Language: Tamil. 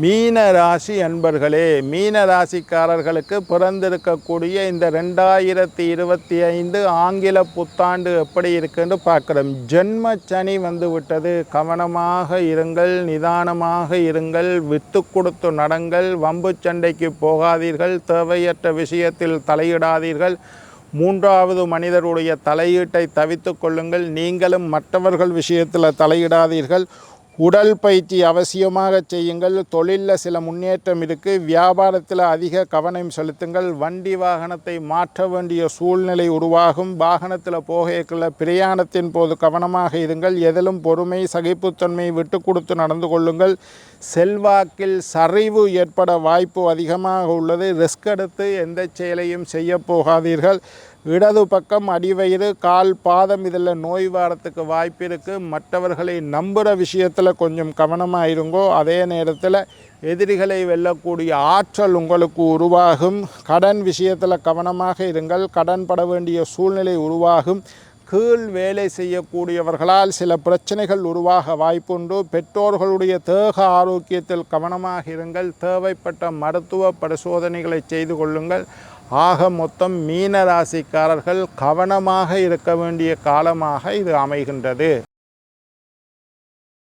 மீன ராசி அன்பர்களே மீன ராசிக்காரர்களுக்கு பிறந்திருக்கக்கூடிய இந்த ரெண்டாயிரத்தி இருபத்தி ஐந்து ஆங்கில புத்தாண்டு எப்படி இருக்குன்னு பார்க்குறோம். ஜென்ம சனி வந்து விட்டது. கவனமாக இருங்கள் நிதானமாக இருங்கள் வித்து கொடுத்து நடங்கள் வம்பு சண்டைக்கு போகாதீர்கள் தேவையற்ற விஷயத்தில் தலையிடாதீர்கள். மூன்றாவது மனிதருடைய தலையீட்டை தவித்து கொள்ளுங்கள். நீங்களும் மற்றவர்கள் விஷயத்தில் தலையிடாதீர்கள். உடல் பயிற்சி அவசியமாக செய்யுங்கள். தொழிலில் சில முன்னேற்றம் இருக்குது வியாபாரத்தில் அதிக கவனம் செலுத்துங்கள். வண்டி வாகனத்தை மாற்ற வேண்டிய சூழ்நிலை உருவாகும். வாகனத்தில் போகக்குள்ள பிரயாணத்தின் போது கவனமாக இருங்கள். எதிலும் பொறுமை சகிப்புத்தன்மை விட்டு கொடுத்து நடந்து கொள்ளுங்கள். செல்வாக்கில் சரிவு ஏற்பட வாய்ப்பு அதிகமாக உள்ளது. ரிஸ்க் எடுத்து எந்த செயலையும் செய்ய போகாதீர்கள். இடது பக்கம் அடிவயிறு கால் பாதம் இதில் நோய் வாரத்துக்கு வாய்ப்பு இருக்குது மற்றவர்களை நம்புகிற விஷயத்தில் கொஞ்சம் கவனமாக இருங்கோ. அதே நேரத்தில் எதிரிகளை வெல்லக்கூடிய ஆற்றல் உங்களுக்கு உருவாகும். கடன் விஷயத்தில் கவனமாக இருங்கள். கடன் பட வேண்டிய சூழ்நிலை உருவாகும். கீழ் வேலை செய்யக்கூடியவர்களால் சில பிரச்சனைகள் உருவாக வாய்ப்புண்டு. பெற்றோர்களுடைய தேக ஆரோக்கியத்தில் கவனமாக இருங்கள். தேவைப்பட்ட மருத்துவ பரிசோதனைகளை செய்து கொள்ளுங்கள். ஆக மொத்தம் மீன ராசிக்காரர்கள் கவனமாக இருக்க வேண்டிய காலமாக இது அமைகின்றது.